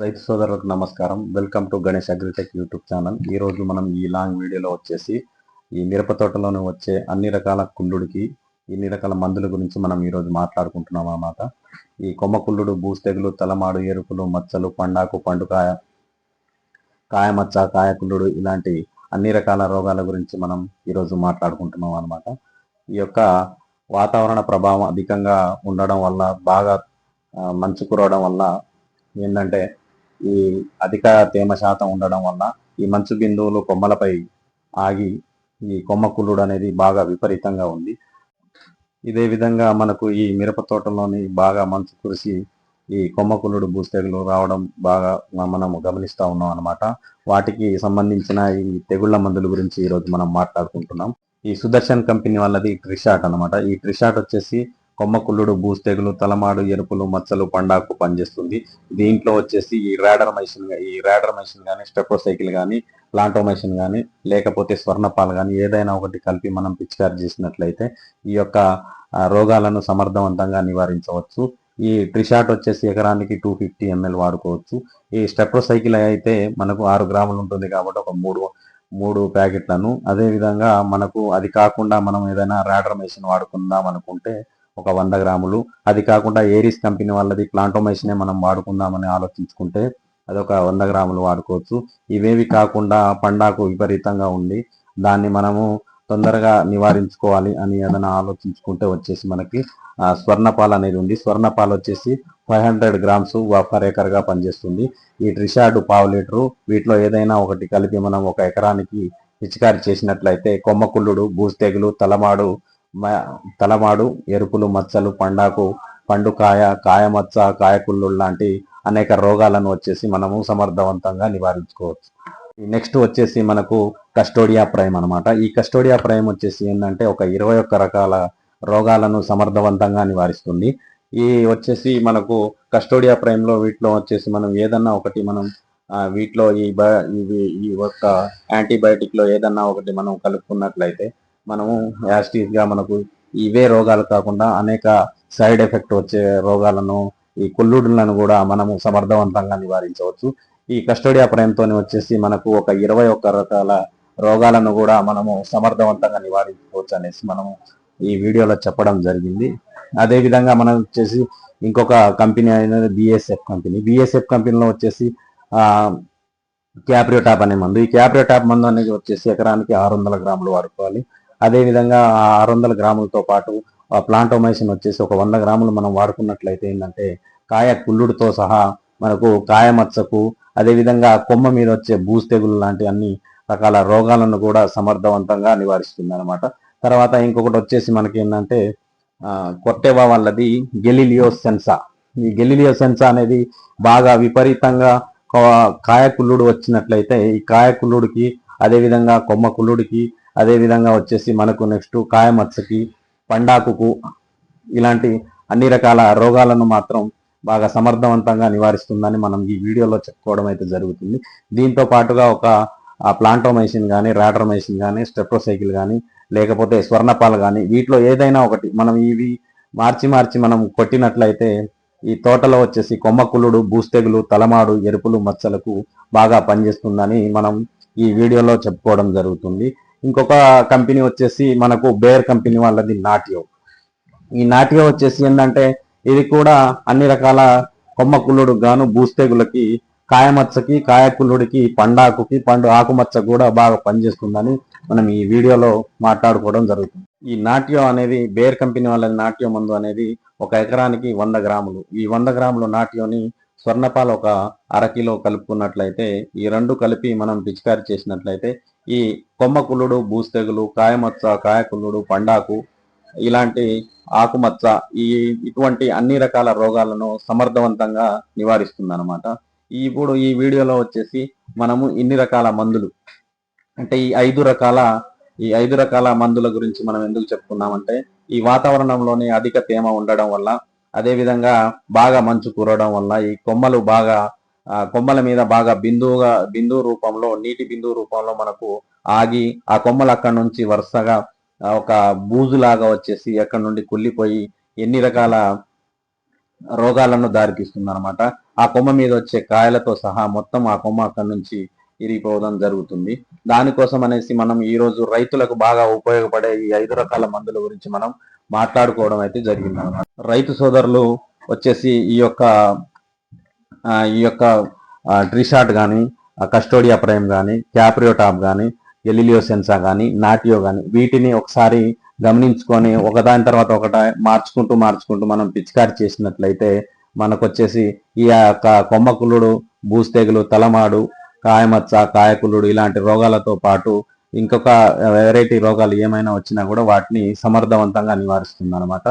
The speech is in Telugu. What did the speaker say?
రైతు సోదరులకు నమస్కారం. Welcome to Ganesh agritech YouTube channel. ఈ రోజు మనం ఈ లాంగ్ వీడియోలో వచ్చేసి ఈ మిరప తోటలోనే వచ్చే అన్ని రకాల కుళ్ళుడికి ఇన్ని రకాల మందుల గురించి మనం ఈరోజు మాట్లాడుకుంటున్నాం అన్నమాట. ఈ కొమ్మ కుళ్ళుడు బూస్తెగులు తలమాడు ఎరుపులు మచ్చలు పండాకు పండుకాయ కాయ మచ్చ కాయ ఇలాంటి అన్ని రకాల రోగాల గురించి మనం ఈరోజు మాట్లాడుకుంటున్నాం అన్నమాట. ఈ యొక్క వాతావరణ ప్రభావం అధికంగా ఉండడం వల్ల బాగా మంచు కురవడం వల్ల ఏంటంటే ఈ అధిక తేమ శాతం ఉండడం వల్ల ఈ మంచు బిందువులు కొమ్మలపై ఆగి ఈ కొమ్మ కుళ్ళుడు అనేది బాగా విపరీతంగా ఉంది. ఇదే విధంగా మనకు ఈ మిరప తోటలోని బాగా మంచు కురిసి ఈ కొమ్మ కుళ్ళుడు భూస్తెగులు రావడం బాగా మనం గమనిస్తా ఉన్నాం అన్నమాట. వాటికి సంబంధించిన ఈ తెగుళ్ళ మందుల గురించి ఈరోజు మనం మాట్లాడుకుంటున్నాం. ఈ సుదర్శన్ కంపెనీ వాళ్ళది ట్రిషాట్ అన్నమాట. ఈ ట్రిషాట్ వచ్చేసి కొమ్మ కుళ్ళుడు బూస్తెగులు తలమాడు ఎరుపులు మచ్చలు పండాకు పనిచేస్తుంది. దీంట్లో వచ్చేసి ఈ ర్యాడర్ మెషిన్ ఈ ర్యాడర్ మెషిన్ కానీ స్టెప్రోసైకిల్ కానీ ప్లాంటో మెషిన్ కానీ లేకపోతే స్వర్ణపాలు కానీ ఏదైనా ఒకటి కలిపి మనం పిచికారి చేసినట్లయితే ఈ యొక్క రోగాలను సమర్థవంతంగా నివారించవచ్చు. ఈ ట్రిషాట్ వచ్చేసి ఎకరానికి టూ ఫిఫ్టీ ఎంఎల్ వాడుకోవచ్చు. ఈ స్టెప్రోసైకిల్ అయితే మనకు ఆరు గ్రాములు ఉంటుంది కాబట్టి ఒక మూడు మూడు ప్యాకెట్లను. అదే విధంగా మనకు అది కాకుండా మనం ఏదైనా ర్యాడర్ మెషిన్ వాడుకుందాం అనుకుంటే ఒక వంద గ్రాములు. అది కాకుండా ఏరిస్ కంపెనీ వాళ్ళది ప్లాంటోమైసినే మనం వాడుకుందామని ఆలోచించుకుంటే అదొక వంద గ్రాములు వాడుకోవచ్చు. ఇవేవి కాకుండా పండాకు విపరీతంగా ఉండి దాన్ని మనము తొందరగా నివారించుకోవాలి అని ఏదైనా ఆలోచించుకుంటే వచ్చేసి మనకి స్వర్ణపాల్ అనేది ఉంది. స్వర్ణపాల్ వచ్చేసి ఫైవ్ హండ్రెడ్ గ్రామ్స్ పర్ ఎకర్గా పనిచేస్తుంది. ఈ ట్రిషార్డు పావు లీటరు వీటిలో ఏదైనా ఒకటి కలిపి మనం ఒక ఎకరానికి పిచికారి చేసినట్లయితే కొమ్మ కుళ్ళుడు బూస్తెగులు తలమాడు తలమాడు ఎరుపులు మచ్చలు పండాకు పండుకాయ కాయ మచ్చ కాయకుళ్ళు లాంటి అనేక రోగాలను వచ్చేసి మనము సమర్థవంతంగా నివారించుకోవచ్చు. నెక్స్ట్ వచ్చేసి మనకు కస్టోడియా ప్రైమ్ అనమాట ఈ కస్టోడియా ప్రైమ్ వచ్చేసి ఏంటంటే ఒక ఇరవై ఒక్క రకాల రోగాలను సమర్థవంతంగా నివారిస్తుంది. ఈ వచ్చేసి మనకు కస్టోడియా ప్రైమ్లో వీటిలో వచ్చేసి మనం ఏదన్నా ఒకటి మనం వీటిలో ఈ బ- ఈ ఒక్క యాంటీబయాటిక్లో ఏదన్నా ఒకటి మనం కలుపుకున్నట్లయితే మనము యాస్టీస్గా మనకు ఇవే రోగాలు కాకుండా అనేక సైడ్ ఎఫెక్ట్ వచ్చే రోగాలను ఈ కుళ్ళుడులను కూడా మనము సమర్థవంతంగా నివారించవచ్చు. ఈ కస్టోడియా ప్రైమ్తోని వచ్చేసి మనకు ఒక ఇరవై ఒక్క రకాల రోగాలను కూడా మనము సమర్థవంతంగా నివారించుకోవచ్చు అనేసి మనము ఈ వీడియోలో చెప్పడం జరిగింది. అదేవిధంగా మనం వచ్చేసి ఇంకొక కంపెనీ అయినది బిఎస్ఎఫ్ కంపెనీ. బిఎస్ఎఫ్ కంపెనీలో వచ్చేసి క్యాప్రియోటాప్ అనే మందు. ఈ క్యాప్రియోటాప్ మందు అనేది వచ్చేసి ఎకరానికి ఆరు వందల గ్రాములు వాడుకోవాలి. అదేవిధంగా ఆరు వందల గ్రాములతో పాటు ఆ ప్లాంటోమైసిన్ వచ్చేసి ఒక వంద గ్రాములు మనం వాడుకున్నట్లయితే ఏంటంటే కాయ కుళ్ళుడితో సహా మనకు కాయ మచ్చకు కొమ్మ మీద వచ్చే బూస్ తెగులు లాంటి అన్ని రకాల రోగాలను కూడా సమర్థవంతంగా నివారిస్తుంది అనమాట తర్వాత ఇంకొకటి వచ్చేసి మనకి ఏంటంటే కొట్టేవా వాళ్ళది గెలిలియో సెన్సా ఈ గెలిలియో సెన్సా అనేది బాగా విపరీతంగా కాయకుల్లుడు కాయ వచ్చినట్లయితే ఈ కాయ అదేవిధంగా కొమ్మ కుల్లుడికి అదేవిధంగా వచ్చేసి మనకు నెక్స్ట్ కాయ మచ్చకి పండాకుకు ఇలాంటి అన్ని రకాల రోగాలను మాత్రం బాగా సమర్థవంతంగా నివారిస్తుందని మనం ఈ వీడియోలో చెప్పుకోవడం అయితే జరుగుతుంది. దీంతో పాటుగా ఒక ప్లాంటోమైసిన్ కానీ రాడర్మైసిన్ కానీ స్టెప్రోసైకిల్ కానీ లేకపోతే స్వర్ణపాలు కానీ వీటిలో ఏదైనా ఒకటి మనం ఇవి మార్చి మార్చి మనం కొట్టినట్లయితే ఈ తోటలో వచ్చేసి కొమ్మ కుళ్ళుడు బూస్తెగులు తలమాడు ఎరుపులు మచ్చలకు బాగా పనిచేస్తుందని మనం ఈ వీడియోలో చెప్పుకోవడం జరుగుతుంది. ఇంకొక కంపెనీ వచ్చేసి మనకు బేర్ కంపెనీ వాళ్ళది నాటియో. ఈ నాటియో వచ్చేసి ఏంటంటే ఇది కూడా అన్ని రకాల కొమ్మకుళ్ళుడు గాను బూస్తెగులకి కాయమచ్చకి కాయకుళ్ళుడికి పండాకుకి పండు ఆకుమచ్చ కూడా బాగా పనిచేస్తుందని మనం ఈ వీడియోలో మాట్లాడుకోవడం జరుగుతుంది. ఈ నాట్యం అనేది బేర్ కంపెనీ వాళ్ళ నాట్యం మందు అనేది ఒక ఎకరానికి వంద గ్రాములు. ఈ వంద గ్రాములు నాట్యోని స్వర్ణపాలు ఒక అరకిలో కలుపుకున్నట్లయితే ఈ రెండు కలిపి మనం పిచికారి చేసినట్లయితే ఈ కొమ్మ భూస్తెగులు కాయమచ్చ కాయకుళ్ళుడు పండాకు ఇలాంటి ఆకుమచ్చ ఈ ఇటువంటి అన్ని రకాల రోగాలను సమర్థవంతంగా నివారిస్తుంది అనమాట ఇప్పుడు ఈ వీడియోలో వచ్చేసి మనము ఇన్ని రకాల మందులు. అంటే ఈ ఐదు రకాల ఈ ఐదు రకాల మందుల గురించి మనం ఎందుకు చెప్పుకున్నామంటే ఈ వాతావరణంలోనే అధిక తేమ ఉండడం వల్ల అదేవిధంగా బాగా మంచు కురవడం వల్ల ఈ కొమ్మలు బాగా కొమ్మల మీద బాగా బిందువుగా బిందువు రూపంలో నీటి బిందువు రూపంలో మనకు ఆగి ఆ కొమ్మలు అక్కడ నుంచి వరుసగా ఒక బూజులాగా వచ్చేసి అక్కడ నుండి కుళ్ళిపోయి ఎన్ని రకాల రోగాలను దారితీస్తుంది అనమాట ఆ కొమ్మ మీద వచ్చే కాయలతో సహా మొత్తం ఆ కొమ్మ అక్కడి నుంచి ఇరిగిపోవడం జరుగుతుంది. దానికోసం అనేసి మనం ఈ రోజు రైతులకు బాగా ఉపయోగపడే ఈ ఐదు రకాల మందుల గురించి మనం మాట్లాడుకోవడం అయితే జరిగింది రైతు సోదరులు వచ్చేసి ఈ యొక్క ఈ యొక్క ట్రిషాట్ కానీ కస్టోడియా ప్రైమ్ కానీ క్యాప్రియో టాప్ కానీ ఎలిలియో సెన్సా కానీ నాటియో కానీ వీటిని ఒకసారి గమనించుకొని ఒకదాని తర్వాత ఒకట మార్చుకుంటూ మార్చుకుంటూ మనం పిచికారి చేసినట్లయితే మనకు వచ్చేసి ఈ యొక్క కొమ్మకులుడు బూస్తెగులు తలమాడు కాయమచ్చ కాయకులుడు ఇలాంటి రోగాలతో పాటు ఇంకొక వెరైటీ రోగాలు ఏమైనా వచ్చినా కూడా వాటిని సమర్థవంతంగా నివారిస్తుంది అనమాట